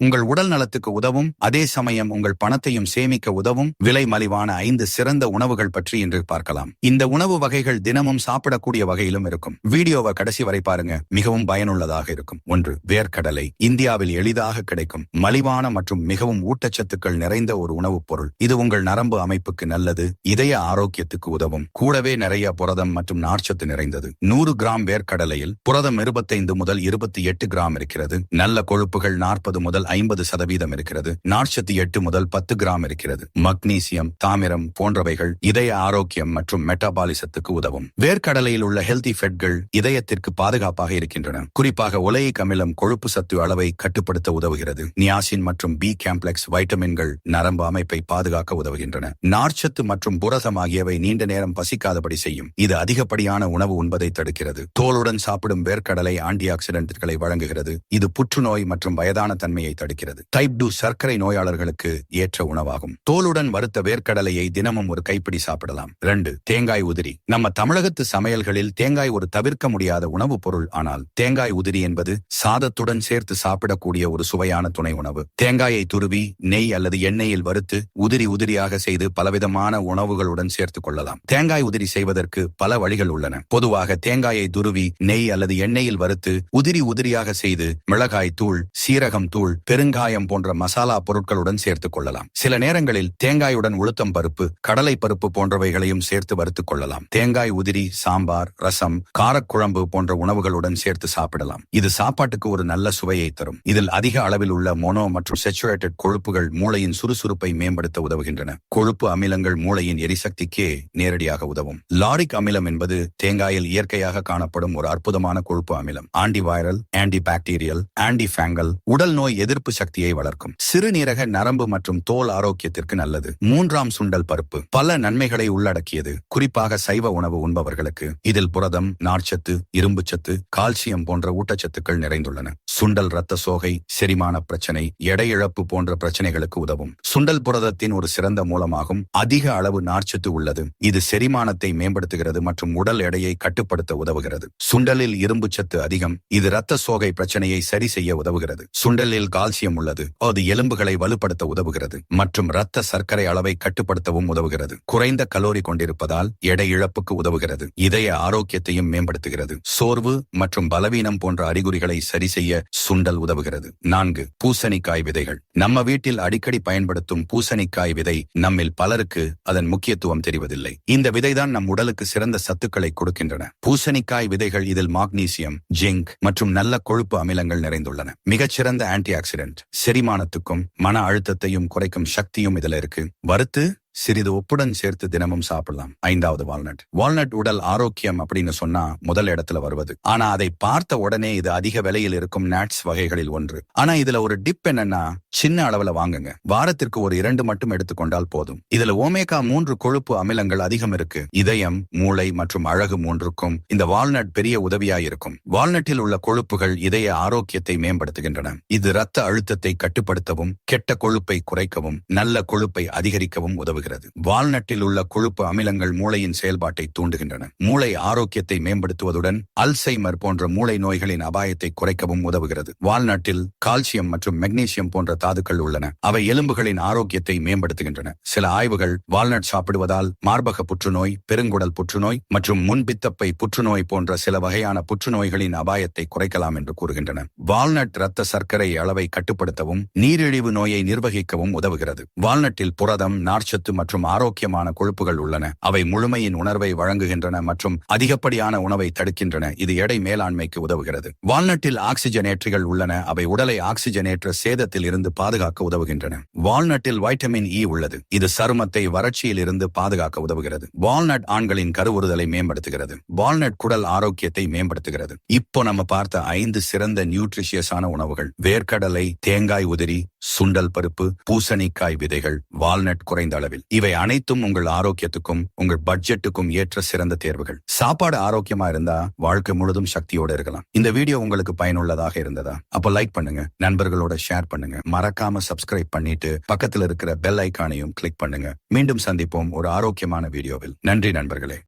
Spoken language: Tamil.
உங்கள் உடல் நலத்துக்கு உதவும் அதே சமயம் உங்கள் பணத்தையும் சேமிக்க உதவும் விலை மலிவான ஐந்து சிறந்த உணவுகள் பற்றி இன்று பார்க்கலாம். இந்த உணவு வகைகள் தினமும் சாப்பிடக்கூடிய வகையிலும் இருக்கும். வீடியோவை கடைசி வரை பாருங்க மிகவும் பயனுள்ளதாக இருக்கும். ஒன்று வேர்க்கடலை இந்தியாவில் எளிதாக கிடைக்கும். மலிவான மற்றும் மிகவும் ஊட்டச்சத்துக்கள் நிறைந்த ஒரு உணவுப் பொருள். இது உங்கள் நரம்பு அமைப்புக்கு நல்லது இதய ஆரோக்கியத்துக்கு உதவும். கூடவே நிறைய புரதம் மற்றும் நார்ச்சத்து நிறைந்தது. நூறு கிராம் வேர்க்கடலையில் புரதம் இருபத்தைந்து முதல் இருபத்தி எட்டு கிராம் இருக்கிறது. நல்ல கொழுப்புகள் நாற்பது முதல் ஐம்பது சதவீதம் இருக்கிறது. நார்ச்சத்து எட்டு முதல் பத்து கிராம் இருக்கிறது. மக்னீசியம் தாமிரம் போன்றவைகள் இதய ஆரோக்கியம் மற்றும் மெட்டாபாலிசத்துக்கு உதவும். வேர்க்கடலையில் உள்ள ஹெல்தி ஃபெட்கள் இதயத்திற்கு பாதுகாப்பாக இருக்கின்றன. குறிப்பாக ஒலையிக் அமிலம் கொழுப்பு சத்து அளவை கட்டுப்படுத்த உதவுகிறது. நியாசின் மற்றும் பி காம்ப்ளெக்ஸ் வைட்டமின்கள் நரம்பு அமைப்பை பாதுகாக்க உதவுகின்றன. நார்ச்சத்து மற்றும் புரதம் ஆகியவை நீண்ட நேரம் பசிக்காதபடி செய்யும். இது அதிகப்படியான உணவு உண்பதை தடுக்கிறது. தோலுடன் சாப்பிடும் வேர்க்கடலை ஆன்டி ஆக்சிடென்ட்களை வழங்குகிறது. இது புற்றுநோய் மற்றும் வயதான தன்மையை தடுக்கிறது. டைப் டூ சர்க்கரை நோயாளர்களுக்கு ஏற்ற உணவாகும். தோலுடன் வறுத்த வேர்க்கடலையை தினமும் ஒரு கைப்பிடி சாப்பிடலாம். ரெண்டு தேங்காய் உதிரி. நம்ம தமிழகத்து சமையல்களில் தேங்காய் ஒரு தவிர்க்க முடியாத உணவுப் பொருள். ஆனால் தேங்காய் உதிரி என்பது சாதத்துடன் சேர்த்து சாப்பிடக்கூடிய ஒரு சுவையான துணை உணவு. தேங்காயை துருவி நெய் அல்லது எண்ணெயில் வறுத்து உதிரி உதிரியாக செய்து பலவிதமான உணவுகளுடன் சேர்த்துக் கொள்ளலாம். தேங்காய் உதிரி செய்வதற்கு பல வழிகள் உள்ளன. பொதுவாக தேங்காயை துருவி நெய் அல்லது எண்ணெயில் வறுத்து உதிரி உதிரியாக செய்து மிளகாய் தூள் சீரகம் தூள் பெருங்காயம் போன்ற மசாலா பொருட்களுடன் சேர்த்துக் கொள்ளலாம். சில நேரங்களில் தேங்காயுடன் உளுத்தம் பருப்பு கடலை பருப்பு போன்றவைகளையும் சேர்த்து வறுத்துக் கொள்ளலாம். தேங்காய் உதிரி சாம்பார் ரசம் காரக்குழம்பு போன்ற உணவுகளுடன் சேர்த்து சாப்பிடலாம். இது சாப்பாட்டுக்கு ஒரு நல்ல சுவையை தரும். இதில் அதிக அளவில் உள்ள மோனோ மற்றும் செச்சுரேட்டட் கொழுப்புகள் மூளையின் சுறுசுறுப்பை மேம்படுத்த உதவுகின்றன. கொழுப்பு அமிலங்கள் மூளையின் எரிசக்திக்கே நேரடியாக உதவும். லாரிக் அமிலம் என்பது தேங்காயில் இயற்கையாக காணப்படும் ஒரு அற்புதமான கொழுப்பு அமிலம். Anti viral anti bacterial anti fungal உடல் நோய் எதிர் எதிர்ப்பு சக்தியை வளர்க்கும். சிறுநீரக நரம்பு மற்றும் தோல் ஆரோக்கியத்திற்கு நல்லது. மூன்றாம் சுண்டல் பருப்பு. பல நன்மைகளை உள்ளடக்கியது. குறிப்பாக சைவ உணவு உண்பவர்களுக்கு. இதில் புரதம் நார்ச்சத்து இரும்புச்சத்து கால்சியம் போன்ற ஊட்டச்சத்துக்கள் நிறைந்துள்ளன. சுண்டல் இரத்த சோகை செரிமான பிரச்சனை எடை இழப்பு போன்ற பிரச்சனைகளுக்கு உதவும். சுண்டல் புரதத்தின் ஒரு சிறந்த மூலமாகும். அதிக அளவு நார்ச்சத்து உள்ளது. இது செரிமானத்தை மேம்படுத்துகிறது மற்றும் உடல் எடையை கட்டுப்படுத்த உதவுகிறது. சுண்டலில் இரும்பு சத்து அதிகம். இது இரத்த சோகை பிரச்சனையை சரி செய்ய உதவுகிறது. சுண்டலில் கால்சியம் உள்ளது. அது எலும்புகளை வலுப்படுத்த உதவுகிறது மற்றும் இரத்த சர்க்கரை அளவை கட்டுப்படுத்தவும் உதவுகிறது. குறைந்த கலோரி கொண்டிருப்பதால் எடை இழப்புக்கு உதவுகிறது. இதய ஆரோக்கியத்தையும் மேம்படுத்துகிறது. சோர்வு மற்றும் பலவீனம் போன்ற அறிகுறிகளை சரி செய்ய சுண்டல் உதவுகிறது. நான்கு பூசணிக்காய் விதைகள். நம்ம வீட்டில் அடிக்கடி பயன்படுத்தும் பூசணிக்காய் விதை நம்மில் பலருக்கு அதன் முக்கியத்துவம் தெரிவதில்லை. இந்த விதைதான் நம் உடலுக்கு சிறந்த சத்துக்களை கொடுக்கின்றன. பூசணிக்காய் விதைகள் இதில் மாக்னீசியம் ஜிங்க் மற்றும் நல்ல கொழுப்பு அமிலங்கள் நிறைந்துள்ளன. மிகச்சிறந்த ஆன்டி ஆக்சிடென்ட் செரிமானத்துக்கும் மன அழுத்தத்தையும் குறைக்கும் சக்தியும் இதுல இருக்கு. வறுத்து சிறிது உப்புடன் சேர்த்து தினமும் சாப்பிடலாம். ஐந்தாவது வால்நட். வால்நட் உடல் ஆரோக்கியம் அப்படின்னு சொன்னா முதல் இடத்துல வருவது. ஆனா அதை பார்த்த உடனே இது அதிக விலையில் இருக்கும் நட்ஸ் வகைகளில் ஒன்று. ஆனா இதுல ஒரு டிப் என்னன்னா சின்ன அளவுல வாங்குங்க. வாரத்திற்கு ஒரு இரண்டு மட்டும் எடுத்துக்கொண்டால் போதும். இதுல ஓமேகா மூன்று கொழுப்பு அமிலங்கள் அதிகம் இருக்கு. இதயம் மூளை மற்றும் அழகு மூன்றுக்கும் இந்த வால்நட் பெரிய உதவியா இருக்கும். வால்நட்டில் உள்ள கொழுப்புகள் இதய ஆரோக்கியத்தை மேம்படுத்துகின்றன. இது இரத்த அழுத்தத்தை கட்டுப்படுத்தவும் கெட்ட கொழுப்பை குறைக்கவும் நல்ல கொழுப்பை அதிகரிக்கவும் உதவுகிறது. வால்நட்டில் உள்ள கொழுப்பு அமிலங்கள் மூளையின் செயல்பாட்டை தூண்டுகின்றன. மூளை ஆரோக்கியத்தை மேம்படுத்துவதுடன் அல்சைமர் போன்ற மூளை நோய்களின் அபாயத்தை குறைக்கவும் உதவுகிறது. வால்நட்டில் கால்சியம் மற்றும் மெக்னீசியம் போன்ற தாதுக்கள் உள்ளன. அவை எலும்புகளின் ஆரோக்கியத்தை மேம்படுத்துகின்றன. சில ஆய்வுகள் வால்நட் சாப்பிடுவதால் மார்பக புற்றுநோய் பெருங்குடல் புற்றுநோய் மற்றும் முன்பித்தப்பை புற்றுநோய் போன்ற சில வகையான புற்றுநோய்களின் அபாயத்தை குறைக்கலாம் என்று கூறுகின்றன. வால்நட் இரத்த சர்க்கரை அளவை கட்டுப்படுத்தவும் நீரிழிவு நோயை நிர்வகிக்கவும் உதவுகிறது. வால்நட்டில் புரதம் நார்ச்சத்து மற்றும் ஆரோக்கியமான கொழுப்புகள் உள்ளன. அவை முழுமையின் உணர்வை வழங்குகின்றன மற்றும் அதிகப்படியான உணவை தடுக்கின்றன. இது எடை மேலாண்மைக்கு உதவுகிறது. வால்நட்டில் ஆக்சிஜனேற்றிகள் உள்ளன. அவை உடலை ஆக்சிஜனேற்ற சேதத்தில் இருந்து பாதுகாக்க உதவுகின்றன. வால்நட்டில் வைட்டமின் இ உள்ளது. இது சருமத்தை வறட்சியில் இருந்து பாதுகாக்க உதவுகிறது. வால்நட் ஆண்களின் கருவுறுதலை மேம்படுத்துகிறது. வால்நட் குடல் ஆரோக்கியத்தை மேம்படுத்துகிறது. இப்போ நம்ம பார்த்த ஐந்து சிறந்த நியூட்ரிஷியஸான உணவுகள். வேர்க்கடலை தேங்காய் உதிரி சுண்டல் பருப்பு பூசணிக்காய் விதைகள் வால்நட் குறைந்த அளவில். இவை அனைத்தும் உங்கள் ஆரோக்கியத்துக்கும் உங்கள் பட்ஜெட்டுக்கும் ஏற்ற சிறந்த தேர்வுகள். சாப்பாடு ஆரோக்கியமா இருந்தா வாழ்க்கை முழுதும் சக்தியோட இருக்கலாம். இந்த வீடியோ உங்களுக்கு பயனுள்ளதாக இருந்ததா? அப்போ லைக் பண்ணுங்க நண்பர்களோட ஷேர் பண்ணுங்க. மறக்காம சப்ஸ்கிரைப் பண்ணிட்டு பக்கத்துல இருக்கிற பெல் ஐக்கானையும் கிளிக் பண்ணுங்க. மீண்டும் சந்திப்போம் ஒரு ஆரோக்கியமான வீடியோவில். நன்றி நண்பர்களே.